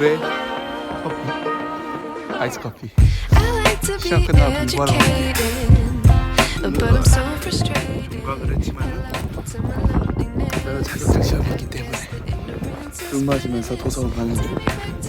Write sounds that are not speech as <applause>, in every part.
노래 커피 아이스 커피 시험 끝나고 공부하러 educated, but I'm so frustrated. 누가 그랬지만은. 저는 자격증 시험이 있기 때문에 눈 맞으면서 도서관 가는데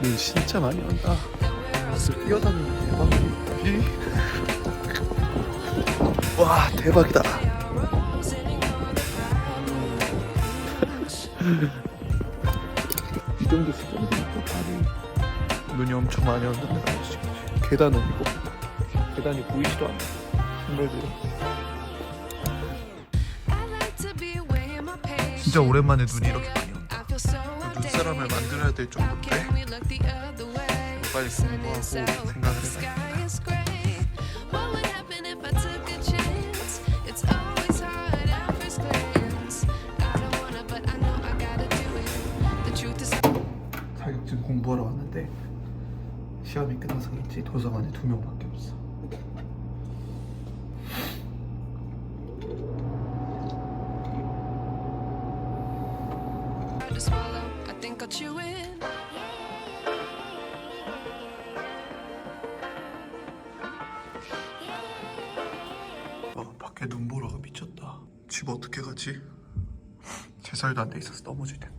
눈 진짜 많이 온다. 무슨 뛰어다니는 대박이 와 대박이다. 이 정도 수준이면 또 눈이 엄청 많이 온다는 거지 계단은 이거 계단이 보이지도 않아 선배들이. 진짜 오랜만에 눈이 이렇게 사람을 만들어야 될 정도인데 빨리 공부하고 생각을 해봐야겠다. 자격증 공부하러 왔는데 시험이 끝나서 그렇지 도서관에 두 명밖에 없어 눈보라가 미쳤다. 집 어떻게 가지? 제살도 안 돼 있어서 넘어질 텐데.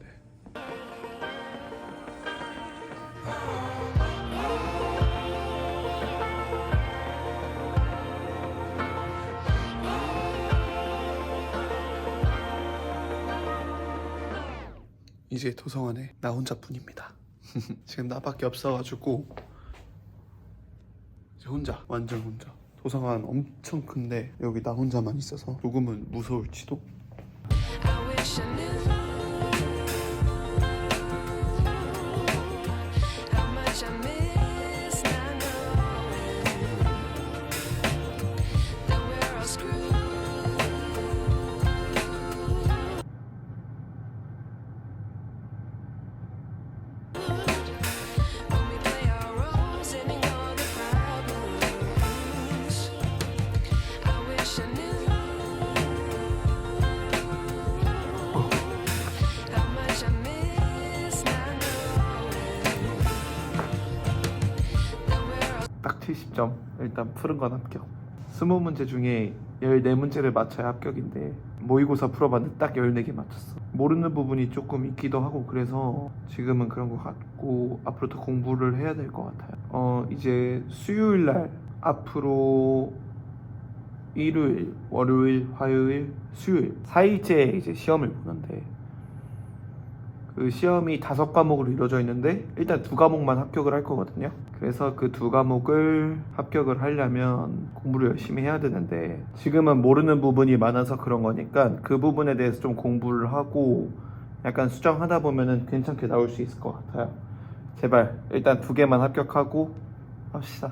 이제 도서관에 나 혼자뿐입니다. <laughs> 지금 나밖에 없어가지고 이제 혼자 완전 혼자 도서관 엄청 큰데 여기 나 혼자만 있어서 조금은 무서울지도. I wish I knew 70점. 일단 푸른 건 합격. 20문제 중에 14문제를 맞춰야 합격인데 모의고사 풀어봤는데 딱 14개 맞췄어. 모르는 부분이 조금 있기도 하고 그래서 지금은 그런 것 같고 앞으로 더 공부를 해야 될 것 같아요. 어 이제 수요일 날 앞으로 일요일, 월요일, 화요일, 수요일. 4일째 이제 시험을 보는데 그 시험이 다섯 과목으로 이루어져 있는데 일단 두 과목만 합격을 할 거거든요. 그래서 그 두 과목을 합격을 하려면 공부를 열심히 해야 되는데 지금은 모르는 부분이 많아서 그런 거니까 그 부분에 대해서 좀 공부를 하고 약간 수정하다 보면은 괜찮게 나올 수 있을 것 같아요. 제발 일단 두 개만 합격하고 합시다.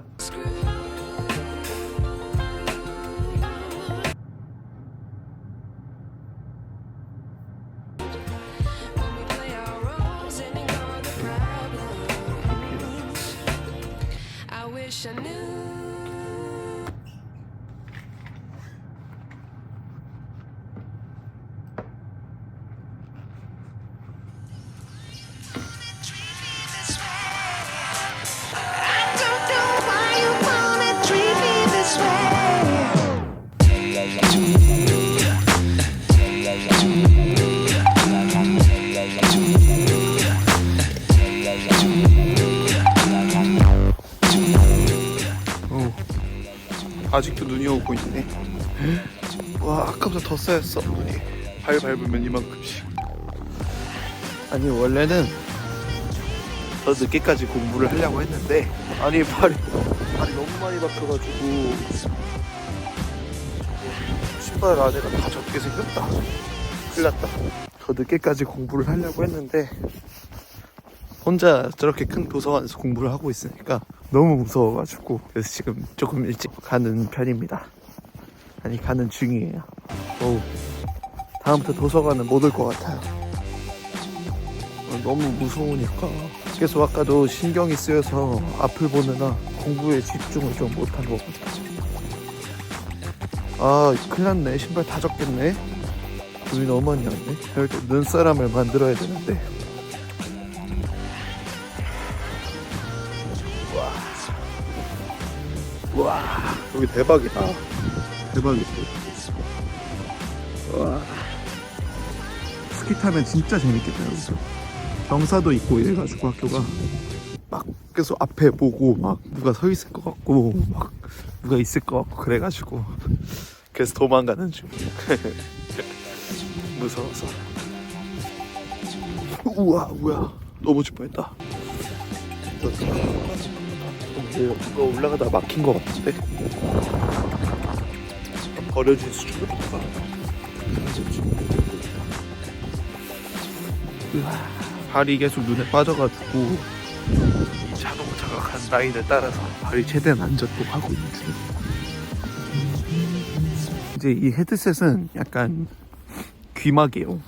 아직도 눈이 오고 있네. 와 아까보다 더 쌓였어 눈이. 발 밟으면 이만큼씩. 아니 원래는 더 늦게까지 공부를 하려고 했는데 아니 발이 발이 너무 많이 박혀가지고 신발 안에가 다 젖게 생겼다. 큰일 났다. 더 늦게까지 공부를 하려고 했는데 혼자 저렇게 큰 도서관에서 공부를 하고 있으니까 너무 무서워가지고 그래서 지금 조금 일찍 가는 편입니다. 아니 가는 중이에요. 어우 다음부터 도서관은 못 올 것 같아요. 어, 너무 무서우니까 계속 아까도 신경이 쓰여서 앞을 보느라 공부에 집중을 좀 못한 것 같아요. 아 큰일 났네 신발 다 젖겠네 눈이 너무 많이 왔네 때 눈사람을 만들어야 되는데 여기 대박이다. 대박이다. 와. 스키 타면 진짜 재밌겠다 여기서. 경사도 있고 이래가지고 학교가. 막 계속 앞에 보고 막 누가 서 있을 것 같고 막 누가 있을 것 같고 그래가지고 그래서 도망가는 중. <laughs> 무서워서. 우와 우와 넘어질 뻔했다 근데 누가 올라가다 막힌 것 같은데 버려진 수준으로 가 발이 계속 눈에 빠져가지고 이 자동차가 간 라인을 따라서 발이 최대한 안 젖도록 하고 있는 중입니다. 이제 이 헤드셋은 약간 귀마개용.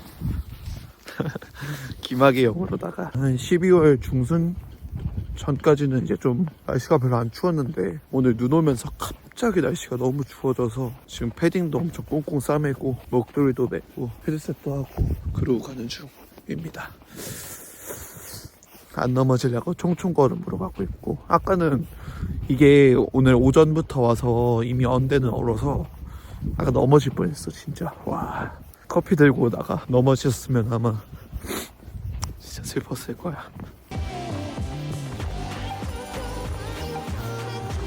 <laughs> 귀마개 용으로다가 한 12월 중순 전까지는 이제 좀 날씨가 별로 안 추웠는데 오늘 눈 오면서 갑자기 날씨가 너무 추워져서 지금 패딩도 엄청 꽁꽁 싸매고 목도리도 매고 헤드셋도 하고 그러고 가는 중입니다. 안 넘어지려고 총총 걸음으로 가고 있고 아까는 이게 오늘 오전부터 와서 이미 언대는 얼어서 아까 넘어질 뻔했어 진짜 와 커피 들고 오다가 넘어졌으면 아마 진짜 슬펐을 거야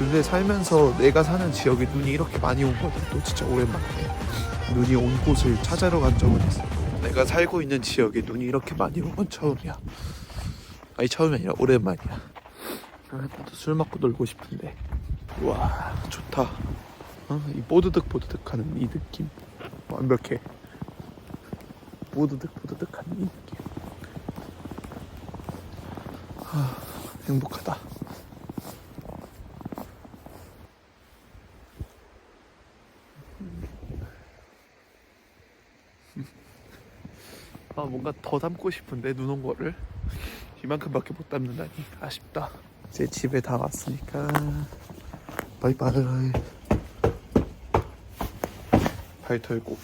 근데 살면서 내가 사는 지역에 눈이 이렇게 많이 온 것도 진짜 오랜만이네. 눈이 온 곳을 찾아러 간 적은 있어. 내가 살고 있는 지역에 눈이 이렇게 많이 온 건 처음이야. 아니 처음이 아니라 오랜만이야. 아, 나도 술 먹고 놀고 싶은데. 와 좋다. 어? 이 뽀드득 뽀드득 하는 이 느낌. 완벽해. 뽀드득 뽀드득 하는 이 느낌. 아, 행복하다 아 뭔가 더 담고 싶은데 눈 온 거를. 이만큼밖에 못 담는다니 아쉽다. 이제 집에 다 왔으니까. 바이바이. 발 털고.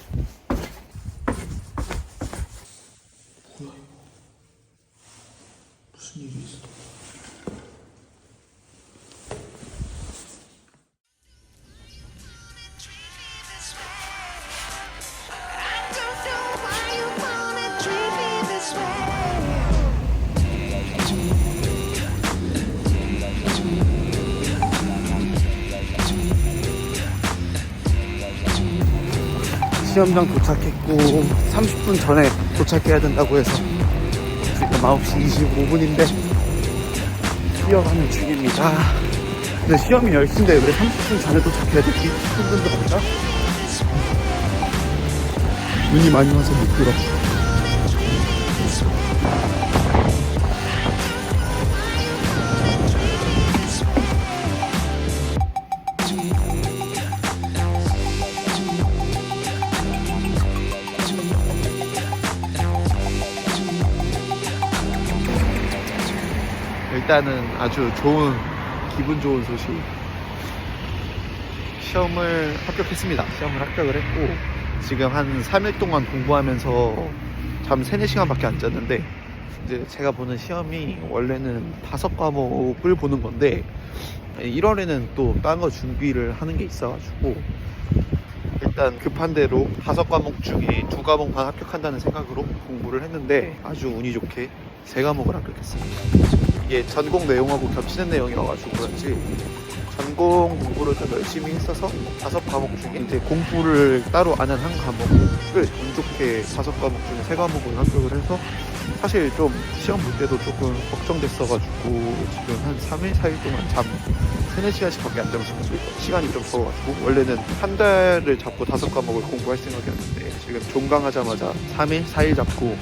뭐야? 이거 무슨 일이 있어 시험장 도착했고 30분 전에 도착해야 된다고 해서 지금 9시 25분인데 뛰어가는 중입니다 근데 시험이 10시인데 왜 30분 전에 도착해야 되지? 10분 정도인가? 눈이 많이 와서 미끄러 일단은 아주 좋은 기분 좋은 소식. 시험을 합격했습니다. 시험을 합격을 했고 지금 한 3일 동안 공부하면서 잠 3, 4시간밖에 안 잤는데 이제 제가 보는 시험이 원래는 다섯 과목을 보는 건데 1월에는 또 딴 거 준비를 하는 게 있어가지고 일단 급한 대로 다섯 과목 중에 두 과목만 합격한다는 생각으로 공부를 했는데 아주 운이 좋게 세 과목을 합격했습니다. 이게 전공 내용하고 겹치는 내용이어가지고 그런지 전공 공부를 좀 열심히 했어서 다섯 과목 중에 이제 공부를 따로 안 한 한 과목을 운 좋게 다섯 과목 중에 세 과목을 합격을 해서 사실 좀 시험 볼 때도 조금 걱정됐어가지고 지금 한 3일, 4일 동안 잠 3, 4시간씩 밖에 안 자고 지금 시간이 좀 적어가지고 원래는 한 달을 잡고 다섯 과목을 공부할 생각이었는데 지금 종강하자마자 3일, 4일 잡고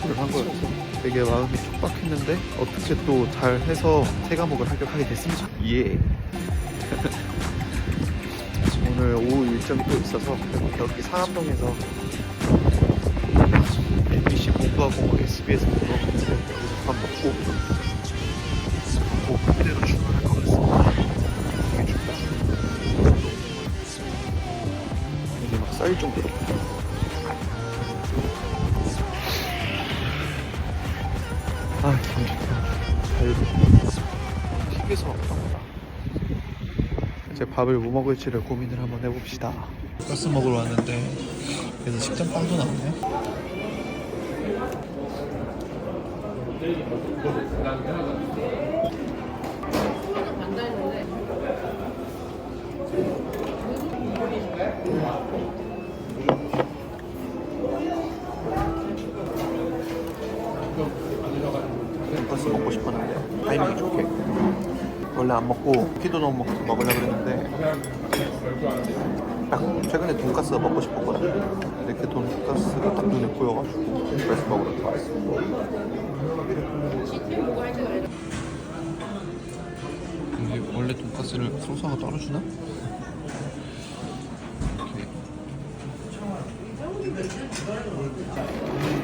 공부를 한 거여서 되게 마음이 촉박했는데 어떻게 또 잘 해서 세 과목을 합격하게 됐습니다. 예. <laughs> 오늘 오후 일정이 또 있어서 여기 상암동에서 수도하고 SBS 보러 여기서 밥 먹고 먹고 그대로 출발할 것 같습니다. 이게 춥다. 이게 막 쌓일 정도로. 튀겨서 먹다 보다. 이제 밥을 뭐 먹을지를 고민을 한번 해봅시다. 가스 먹으러 왔는데 그래서 식전 빵도 나오네. 돈 원래 안 먹고 피도 너무 먹, 먹으려고 그랬는데 딱 최근에 돈가스가 먹고 싶었거든 근데 그 돈가스가 딱 눈에 보여가지고 그래서 먹으러 들어왔어. 이게 원래 돈가스를 소스가 따로 주나? 이렇게